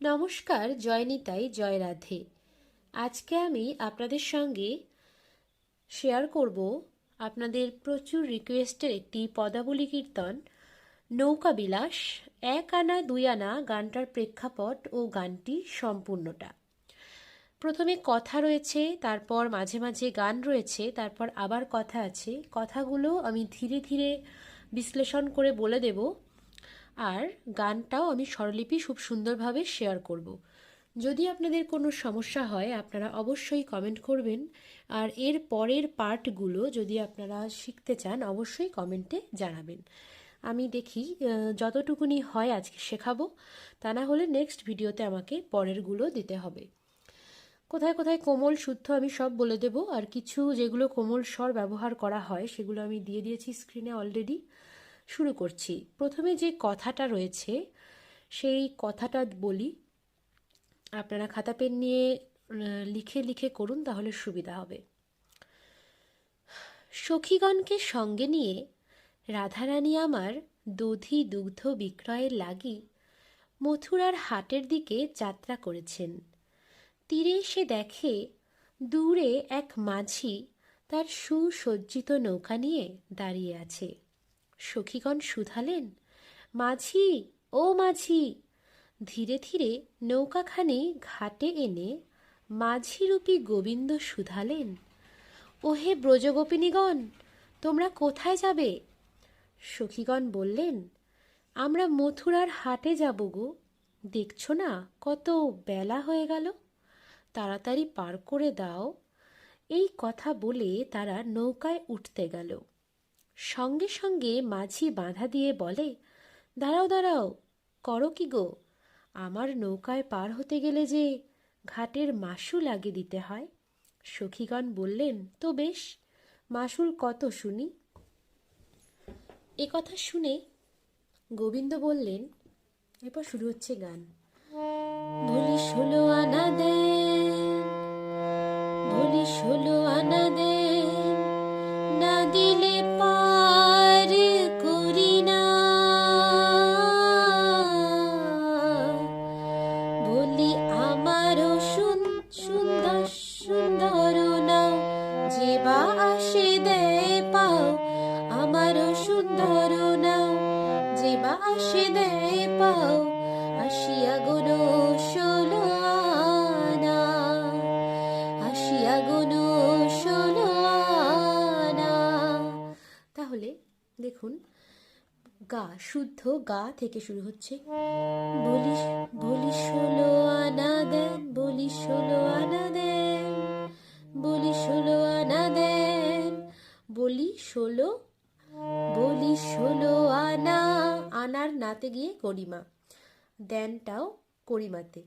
নমস্কার জয়নিতাই জয় রাধে। আজকে আমি আপনাদের সঙ্গে শেয়ার করব আপনাদের প্রচুর রিকোয়েস্টের একটি পদাবলী কীর্তন, নৌকা বিলাস, এক আনা, দুই আনা গানটার প্রেক্ষাপট ও গানটি সম্পূর্ণটা। প্রথমে কথা রয়েছে, তারপর মাঝে মাঝে গান রয়েছে, তারপর আবার কথা আছে। কথাগুলো আমি ধীরে ধীরে বিশ্লেষণ করে বলে দেব। আর গানটাও আমি স্বরলিপি খুব সুন্দরভাবে শেয়ার করব। যদি আপনাদের কোনো সমস্যা হয়, আপনারা অবশ্যই কমেন্ট করবেন। আর এর পরের পার্টগুলো যদি আপনারা শিখতে চান, অবশ্যই কমেন্টে জানাবেন। আমি দেখি যতটুকুনি হয় আজকে শেখাবো। তা না হলে নেক্সট ভিডিওতে আমাকে পরেরগুলো দিতে হবে। কোথায় কোথায় কোমল শুদ্ধ আমি সব বলে দেব। আর কিছু যেগুলো কোমল স্বর ব্যবহার করা হয়, সেগুলো আমি দিয়ে দিয়েছি স্ক্রিনে অলরেডি শুরু করছি। প্রথমে যে কথাটা রয়েছে, সেই কথাটা বলি। আপনারা খাতা পেন নিয়ে লিখে লিখে করুন, তাহলে সুবিধা হবে। সখীগণকে সঙ্গে নিয়ে রাধারানী আমার দধি দুগ্ধ বিক্রয়ের লাগি মথুরার হাটের দিকে যাত্রা করেছেন। তীরে এসে দেখে দূরে এক মাঝি তার সুসজ্জিত নৌকা নিয়ে দাঁড়িয়ে আছে। সখীগণ শুধালেন। মাঝি, ও মাঝি! ধীরে ধীরে নৌকাখানি ঘাটে এনে মাঝিরূপী গোবিন্দ শুধালেন। ওহে ব্রজগোপিনীগণ, তোমরা কোথায় যাবে? সখীগণ বললেন, আমরা মথুরার হাটে যাব গো। দেখছ না কত বেলা হয়ে গেল? তাড়াতাড়ি পার করে দাও। এই কথা বলে তারা নৌকায় উঠতে গেল। সঙ্গে সঙ্গে মাঝি বাধা দিয়ে বলে, দাঁড়াও দাঁড়াও, করো কি গো? আমার নৌকায় পার হতে গেলে যে ঘাটের মাসুল আগে দিতে হয়। সখীগণ বললেন, তো বেশ, মাসুল কত শুনি? এ কথা শুনে গোবিন্দ বললেন, এরপর শুরু হচ্ছে গান। বলি ষোলো আনা দেন বলি ষোলো আনা দেন থেকে শুরু হচ্ছে। বলি বলি ষোলো আনা দেন বলি ষোলো আনা দেন বলি ষোলো আনা দেন বলি ষোলো বলি ষোলো আনা, আনার নাতে গিয়ে করিমা, দেনটাও করিমাতে।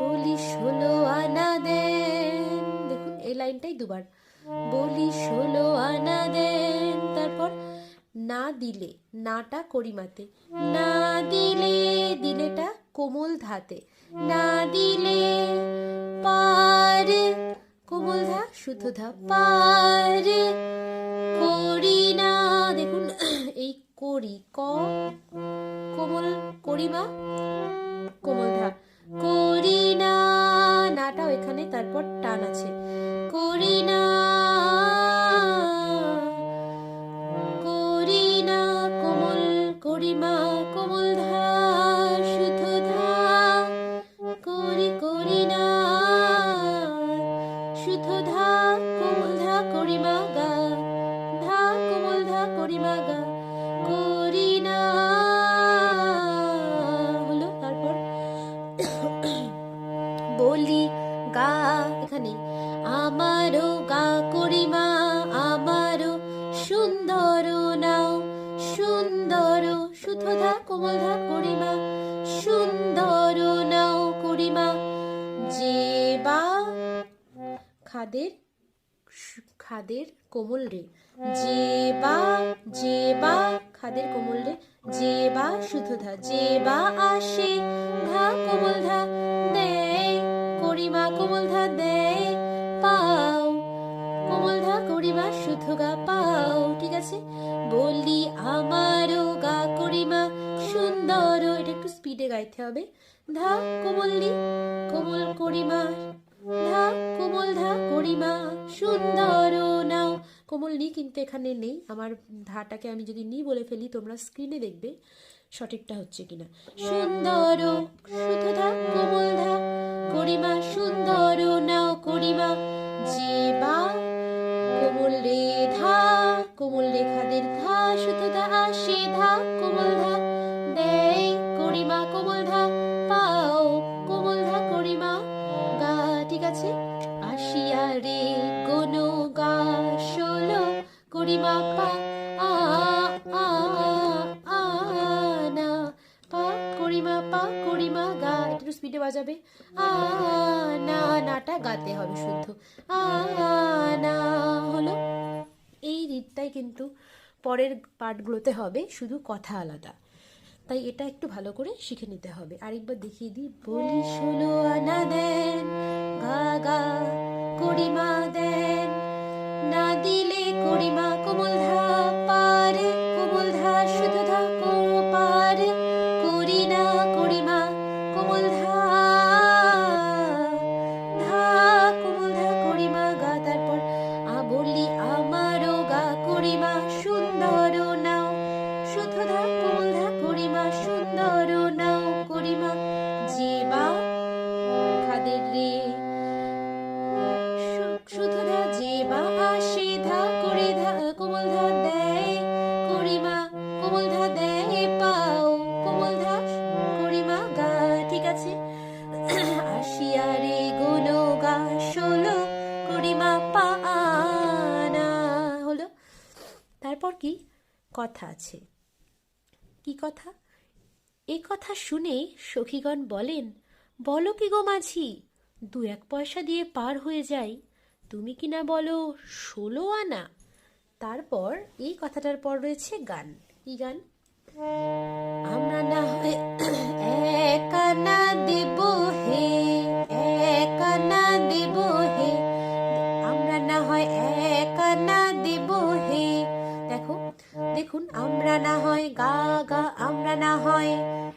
বলি ষোলো আনা দেন, দেখুন এই লাইনটাই দুবার। বলি ষোলো আনা দেন না দিলে নাটা করিমাতে। না দিলে দিলেটা কোমল ধাতে। না দিলে পার কোমল ধা, শুদ্ধ ধা, পার করি না। দেখুন, এই করি, ক, কোমল করিমা, কোমল ধা। করি না, নাটাও এখানে, তারপর টান আছে। করি না বলি, গা, এখানে। আমারও গা করিমা, আমারও সুন্দর নাও। সুন্দর সুধা কোমল ধা করিমা, সুন্দর নাও করিমা। যে বা খাদের খাদের কোমল রে। যে বা যে বা খাদের কোমল রে। যে বা শুধু ধা, যে বা আসে, ধা কোমল ধা দেয়, করিমা কোমল ধা দেয়, পাও। কোমল ধা, করিমা শুধু গা পাও, ঠিক আছে? বলি আমারও গা করিমা সুন্দর, এটা একটু স্পিডে গাইতে হবে। ধা কোমললি কোমল করিমা, ধা কোমল ধা কোমল নি কিন্তু এখানে নেই। আমার ধাটাকে আমি যদি নি বলে ফেলি, তোমরা স্ক্রিনে দেখবে সঠিকটা হচ্ছে কিনা। সুন্দর শুধু ধা কোমল ধা করিমা, সুন্দর নাও করিমা। স্পিডে বাজাবে। আ নাটা গাতে হবে শুদ্ধ। আ হলো। এই রীতটাই কিন্তু পরের পার্টগুলোতে হবে, শুধু কথা আলাদা। তাই এটা একটু ভালো করে শিখে নিতে হবে। আরেকবার দেখিয়ে দিই। বলি ষোলো আনা দেন, গা গা, করিমা দেন। না দিলে করিমা কোমল আসিয়া রে গুনো গা করিমা পা না হলো? তারপর কি? কথা আছে। কি কথা? এ কথা শুনে সখীগণ বলেন, বলো কি গো মাঝি, দু এক পয়সা দিয়ে পার হয়ে যাই, তুমি কি না বলো ষোলো আনা? তারপর এই কথাটার পর রয়েছে গান। কি গান? আমরা না হয় এক দেব হে এক আনা দেব হে। আমরা না হয় এক আনা দেব হে। দেখো, দেখুন, আমরা না হয় গা গা, আমরা না হয়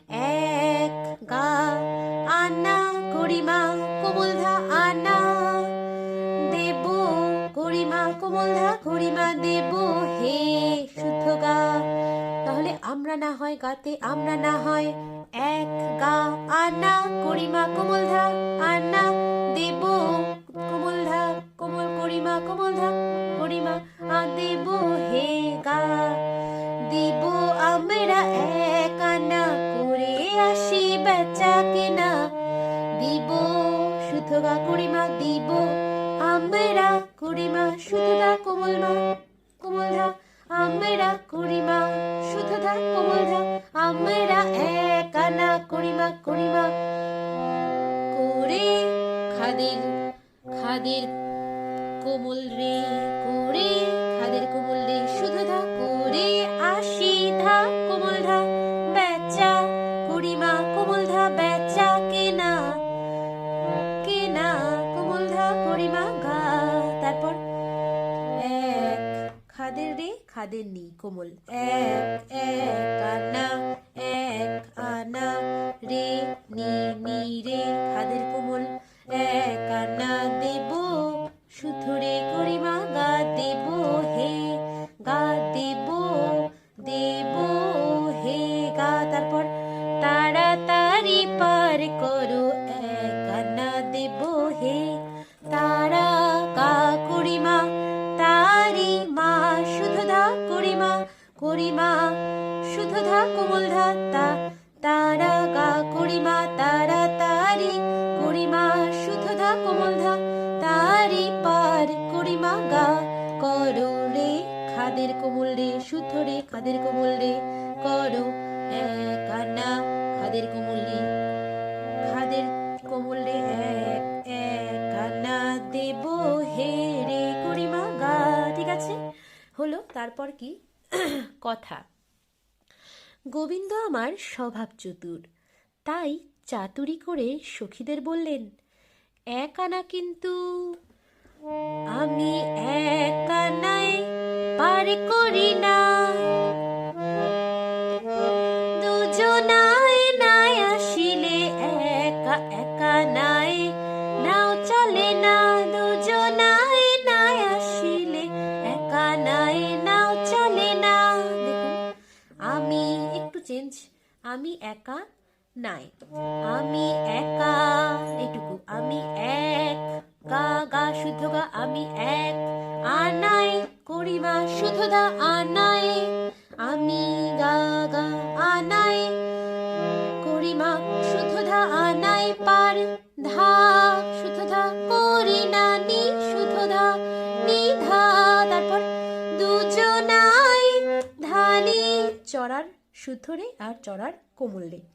এক, গা। আনা করিমা, কোমল ধা, আনা দেব, করিমা, কোমল ধা, করিমা দেব হে, শুদ্ধ গা। তাহলে আমরা না হয় গাতে আমরা না হয় এক গা। আনা করিমা কোমল ধা আনা দেব কোমল ধা কোমল করিমা কোমল ধা করিমা আ দেব হে গা। দিব আমরা এক আনা করে আসি বেচা কেনা। দিব শুদ্ধ গা করিমা দিব আমরা করিমা শুদ্ধ দা কোমল মা কোমল ধা আমরা করিমা শুদ্ধ ধা কোমল আমরা এক আনা করিমা করিমা করে খাদের খাদের কোমল রে। রে খাদের নি কোমল এক এক আনা করো রে, খাদের কোমল রে, শুদ্ধ রে, খাদের কোমল রে, করো এক আনা খাদের কোমল রে, খাদের কোমল রে, এক এক আনা দেব হে রে করিমা গা, ঠিক আছে? হলো তারপর কি? কথা। গোবিন্দ আমার স্বভাব চতুর তাই চাতুরি করে সখীদের বললেন, এক আনা কিন্তু আমি একা নাই, পার করি না দুজনাই নাই, আসিলে একা একা নাই, নাও চলে না। দুজনাই নাই, আসিলে একা নাই, নাও চলে না। আমি একটু চেঞ্জ আমি একা নাই। আমি একা এটুকু আমি এক। গা গা শুদ্ধ গা, আমি এক। আনাই করিমা শুদ্ধ দা আনাই আমি গা গা আনাই করিমা শুদ্ধ ধা আনাই পার ধা, শুদ্ধ ধা করি না নি শুদ্ধ ধা নি ধা। তারপর দুজনাই ধানি চড়ার শুদ্ধ আর চড়ার কোমল রে।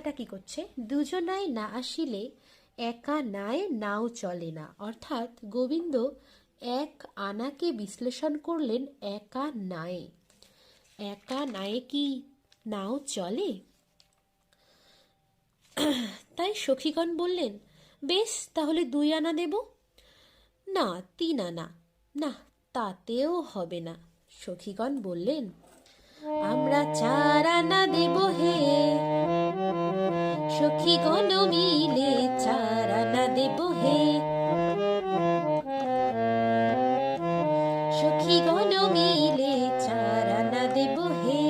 ব্যাখ্যাটা কি করছে? দুজনাই না আসিলে একা নাই নাও চলে না। অর্থাৎ গোবিন্দ এক আনাকে বিশ্লেষণ করলেন, একা নায়ে। একা নায়ে কি নাও চলে? তাই সখীগণ বললেন, বেশ, তাহলে দুই আনা দেব? না, তিন আনা। না, তাতেও হবে না। সখীগণ বললেন আমরা চার আনা দেব হে। সখীগণ মিলে চার আনা দেব হে। সখীগণ মিলে চার আনা দেব হে।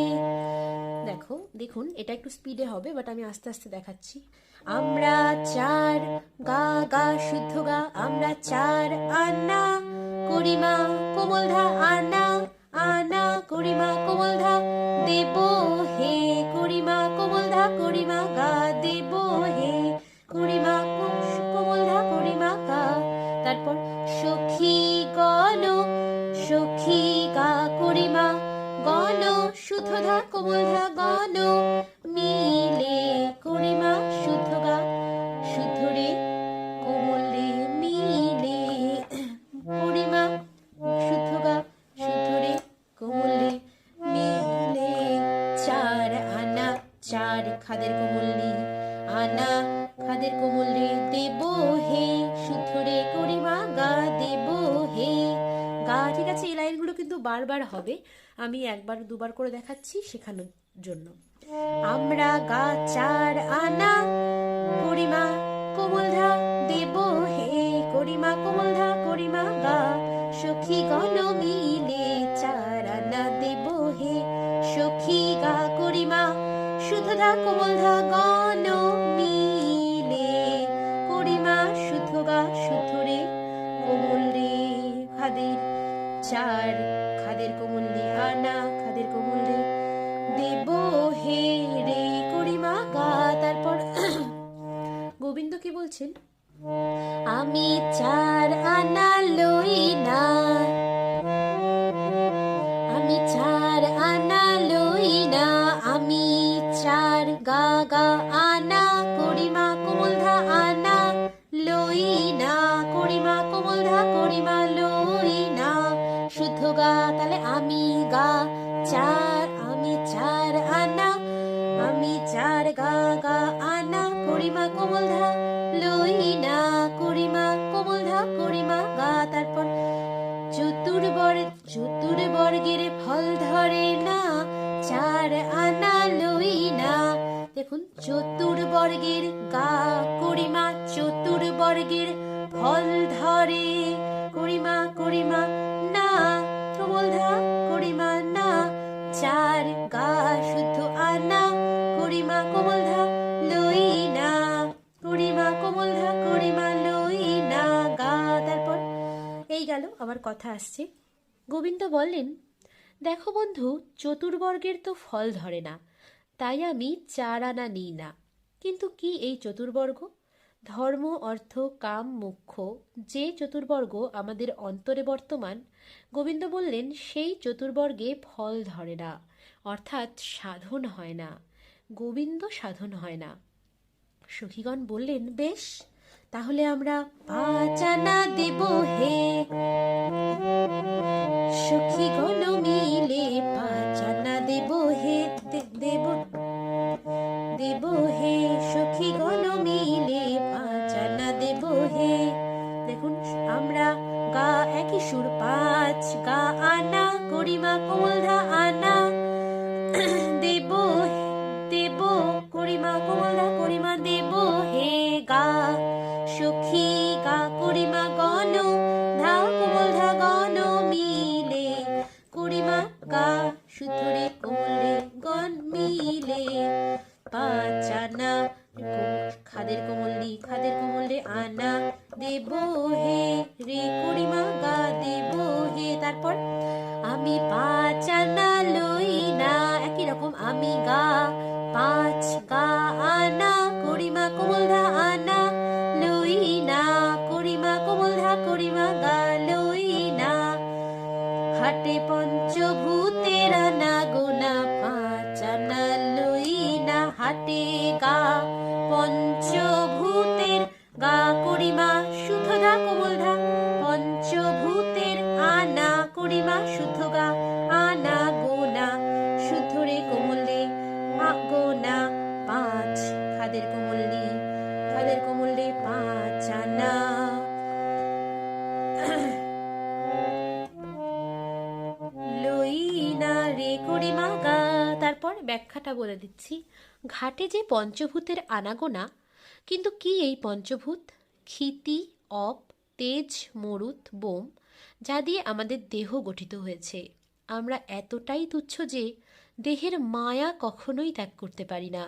দেখো, দেখুন, এটা একটু স্পিডে হবে বাট আমি আস্তে আস্তে দেখাচ্ছি। আমরা চার, গা গা, শুদ্ধ গা, আমরা চার আনা, করিমা, কোমল ধা, আনা। আনা করিমা কোমল ধা দেব হে করিমা কোমল ধা করিমা গা, দেব হে করিমা কোমল ধা করিমা গা। তারপর সখী গণ, সখী গা, করিমা গণ, শুদ্ধ কোমল ধা গণ একবার দুবার করে দেখাচ্ছি শেখানোর জন্য। আমরা গা চার আনা, করিমা কোমল ধা দেব হে করিমা কোমল ধা করিমা গা। সখী গণ মিলে চার আনা দেব হে সখী গা, করিমা। শুধু ধা কোমল আনা করিমা কোমল ধা লই না করিমা কোমল ধা, করিমা গা। তারপর চতুর্বর চতুর্বর্গের ফল ধরে না, চার আনা লই না দেখুন চতুর্বর্গের গা, করিমা চতুর্বর্গের ফল ধরে, করিমা করিমা গেল আমার কথা আসছে। গোবিন্দ বললেন, দেখো বন্ধু, চতুর্বর্গের তো ফল ধরে না, তাই আমি চার আনা নিই না। কিন্তু কি এই চতুর্বর্গ? ধর্ম, অর্থ, কাম মুখ্য যে চতুর্বর্গ আমাদের অন্তরে বর্তমান, গোবিন্দ বললেন, সেই চতুর্বর্গে ফল ধরে না, অর্থাৎ সাধন হয় না, গোবিন্দ সাধন হয় না। সখীগণ বললেন, বেশ তাহলে আমরা পাচানা দেব হে। সখীগণ মিলে পাচানা দেব হে দেব দেব হে। সখীগণ মিলে পাচানা দেব হে। দেখুন, আমরা গা একই সুর, পাঁচ গা আনা করিমা কোমলধা আনা। মিলে পাচানা খাদের কোমলি খাদের কোমলে আনা। দেব হে রে করিমা, গা দেব হে। তারপর আমি পাঁচ আনা লই না। একই রকম আমি গা, পাঁচ গা আনা। করিমা কোমলধা আনা লই না। করিমা কোমল ধা, করিমা গা লই না। হাটে পঞ্চভূতের হাটে গা, পঞ্চভূতের গা করিমা সুধদা কোমলধা। পঞ্চভূতের আনা করিমা সুধগা আনা গোনা শুদ্ধরে কোমলে আ গোনা, পাঁচ। খাদের কোমল্লি খাদের কোমল্লি পাঁচ আনা ব্যাখ্যাটা বলে দিচ্ছি। ঘাটে যে পঞ্চভূতের আনাগোনা, কিন্তু কি এই পঞ্চভূত? ক্ষিতি, অপ, তেজ, মরুত, বোম, যা দিয়ে আমাদের দেহ গঠিত হয়েছে। আমরা এতটাই তুচ্ছ যে দেহের মায়া কখনোই ত্যাগ করতে পারি না,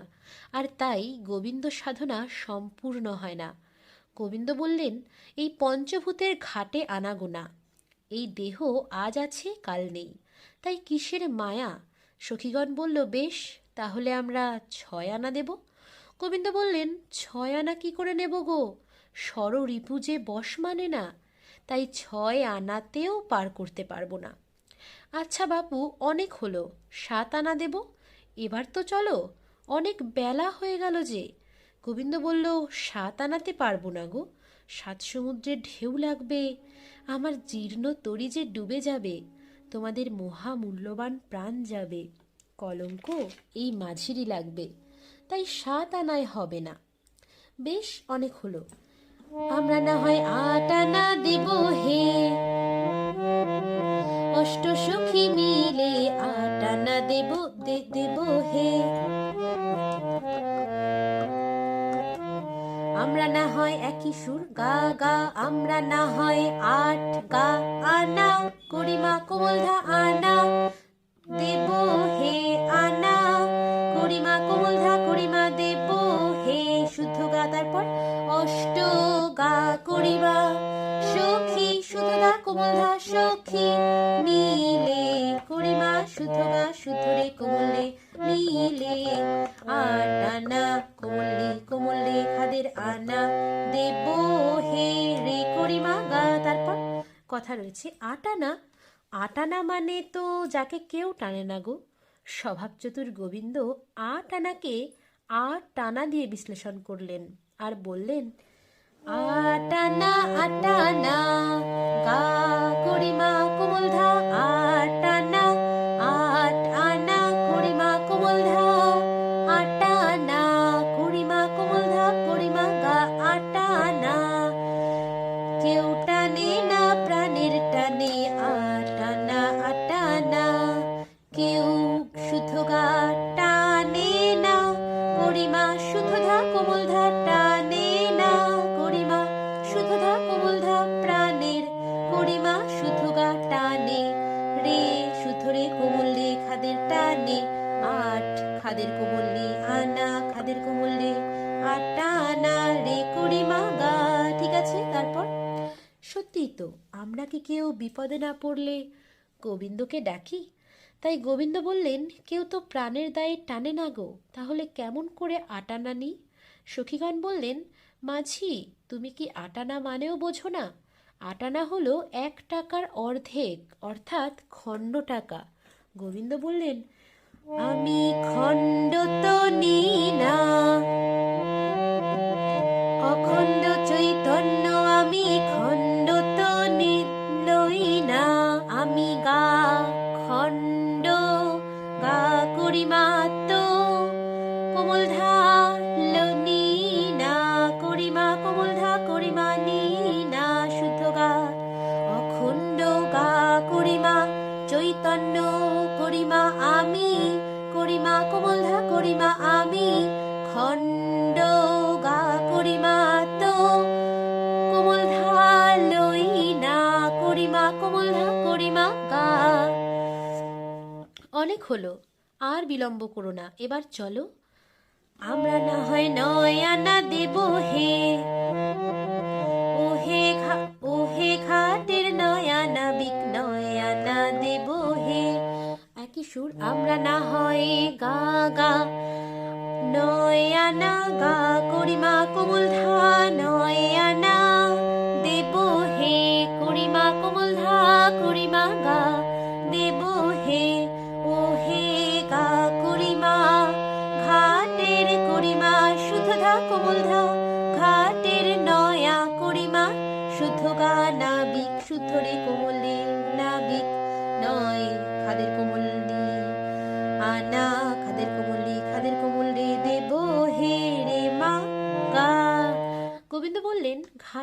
আর তাই গোবিন্দ সাধনা সম্পূর্ণ হয় না। গোবিন্দ বললেন, এই পঞ্চভূতের ঘাটে আনাগোনা। এই দেহ আজ আছে, কাল নেই। তাই কিসের মায়া? সখীগণ বলল, বেশ, তাহলে আমরা ছয় আনা দেব। গোবিন্দ বললেন, ছয় আনা কি করে নেব গো? স্বর রিপু যে বশ মানে না, তাই ছয় আনাতেও পার করতে পারব না। আচ্ছা বাপু, অনেক হলো, সাত আনা দেব। এবার তো চলো, অনেক বেলা হয়ে গেল যে। গোবিন্দ বলল, সাত আনাতে পারব না গো। সাত সমুদ্রের ঢেউ লাগবে। আমার জীর্ণ তরি যে ডুবে যাবে তোমাদের মহা মূল্যবান প্রাণ যাবে। কলঙ্ক এই মাঝিরই লাগবে। তাই সাত আনায় হবে না। বেশ অনেক হলো। আমরা না হয় আট আনা দেব হে। অষ্ট সখী মিলে আট আনা দেব দেব হে। আমরা না হয় একই সুর, গা গা, আমরা না হয় আট, গা, আনা, করিমা কোমলধা আনা, দেব হে আনা, করিমা কোমলধা করিমা, দেব হে শুদ্ধ গা, তারপর অষ্ট গা, করিমা, সখী, শুদ্ধ গা কোমলধা সখী, মিলে, করিমা, শুদ্ধ গা, শুদ্ধ রে, কোমলে মিলে, আট আনা দেব হে রে করিমা গা। তারপর কথা রয়েছে আট আনা আট আনা মানে তো যাকে কেউ টানে না গো। স্বভাব চতুর গোবিন্দ আট আনাকে আট টানা দিয়ে বিশ্লেষণ করলেন আর বললেন, আটানা আটানা, গা করিমা কোমলধা আটানা আমরা কি কেউ বিপদে না পড়লে গোবিন্দকে ডাকি? তাই গোবিন্দ বললেন, কেউ তো প্রাণের দায়ে টানে না গো, তাহলে কেমন করে আটানা নি সখীগণ বললেন, মাঝি, তুমি কি আটানা মানেও বোঝো না? আটানা হলো এক টাকার অর্ধেক, অর্থাৎ খণ্ড টাকা। গোবিন্দ বললেন, আমি খণ্ড তো নিই না। আর বিলম্ব করো না। এবার চলো। আমরা না হয় নয় আনা দেব হে। ওহে ঘা ওহে ঘাটের নয়া নাবিক নয়া না দেব হে। একই সুর, আমরা না হয় গা গা। নয়া না গা করিমা কোমল ধা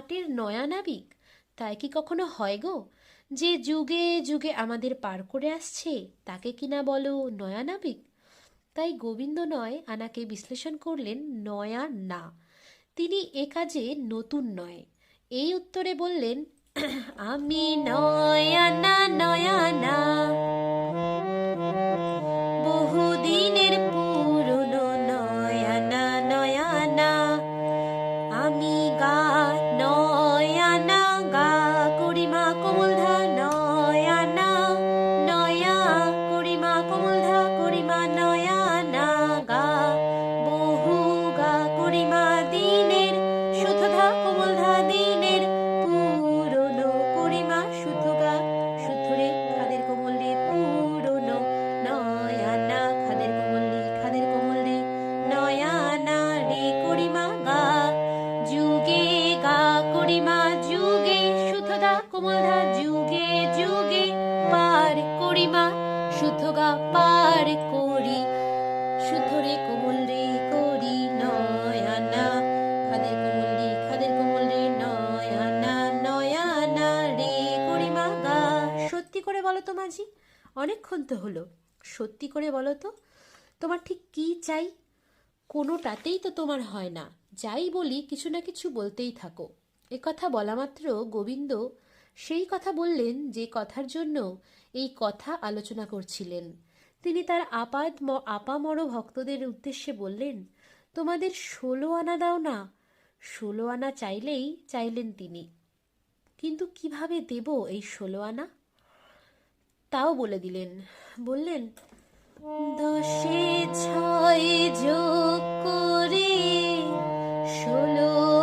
ঘাটের নয়া নাবিক? তাই কি কখনো হয় গো? যে যুগে যুগে আমাদের পার করে আসছে, তাকে কি না বলো নয়া নাবিক? তাই গোবিন্দ নয়, আনাকে বিশ্লেষণ করলেন নয়া না। তিনি এ কাজে নতুন নয়। এই উত্তরে বললেন, আমি নয়া না নয়ানা বহুদিনের তো হলো? সত্যি করে বলো তো। তোমার ঠিক কি চাই? কোনোটাতেই তো তোমার হয় না। যাই বলি, কিছু না কিছু বলতেই থাকো। এ কথা বলা মাত্র গোবিন্দ সেই কথা বললেন যে কথার জন্য এই কথা আলোচনা করছিলেন। তিনি তার আপাদ আপামর ভক্তদের উদ্দেশ্যে বললেন, তোমাদের ষোলো আনা দাও না। ষোলো আনা চাইলেই চাইলেন তিনি। কিন্তু কীভাবে দেব এই ষোলো আনা? তাও বলে দিলেন। বললেন দশে ছয় যোগ করে ষোলো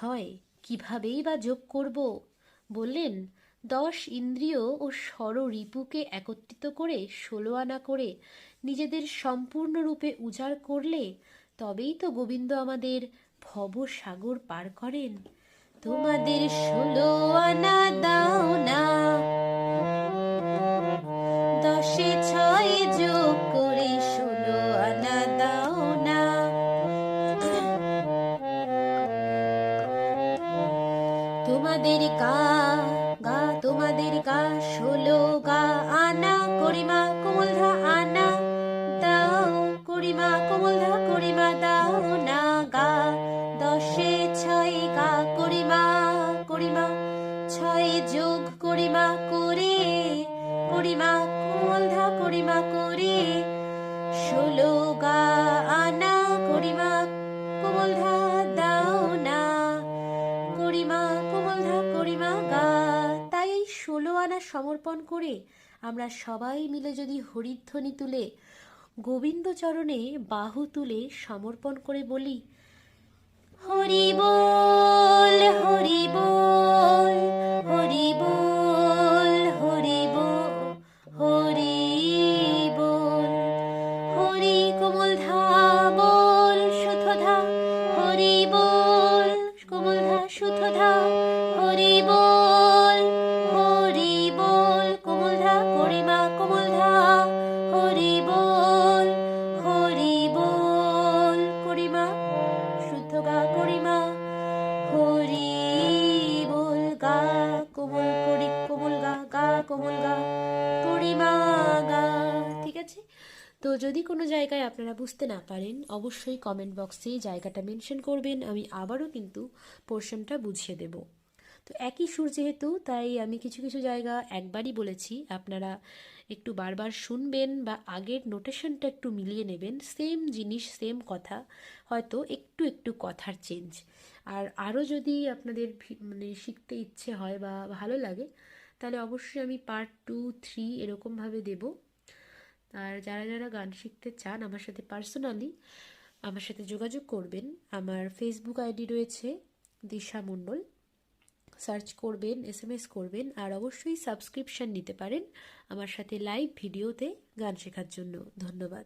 ছয় কিভাবেই বা যোগ করব? বললেন, দশ ইন্দ্রিয় ও রিপুকে একত্রিত করে, ষোলো আনা করে, নিজেদের সম্পূর্ণরূপে উজাড় করলে, তবেই তো গোবিন্দ আমাদের ভবসাগর পার করেন। তোমাদের ষোলো আনা দাও না সমর্পণ করে আমরা সবাই মিলে যদি হরিধ্বনি তুলে গোবিন্দ চরণে বাহু তুলে সমর্পণ করে বলি, হরি বল হরি বল হরি বল কোমল গা গা ঠিক আছে? তো যদি কোনো জায়গায় আপনারা বুঝতে না পারেন, অবশ্যই কমেন্ট বক্সে জায়গাটা মেনশন করবেন, আমি আবারও কিন্তু পোর্শনটা বুঝিয়ে দেব। তো একই সুর যেহেতু, তাই আমি কিছু কিছু জায়গা একবারই বলেছি, আপনারা একটু বারবার শুনবেন বা আগের নোটেশনটা একটু মিলিয়ে নেবেন সেম জিনিস সেম কথা, হয়তো একটু একটু কথার চেঞ্জ আর আরও যদি আপনাদের মানে শিখতে ইচ্ছে হয় বা ভালো লাগে তাহলে অবশ্যই আমি পার্ট টু থ্রি এরকমভাবে দেবো। আর যারা যারা গান শিখতে চান আমার সাথে পার্সোনালি আমার সাথে যোগাযোগ করবেন। আমার ফেসবুক আইডি রয়েছে দিশা মণ্ডল। সার্চ করবেন এস এম এস করবেন, আর অবশ্যই সাবস্ক্রিপশন নিতে পারেন আমার সাথে লাইভ ভিডিওতে গান শেখার জন্য। ধন্যবাদ।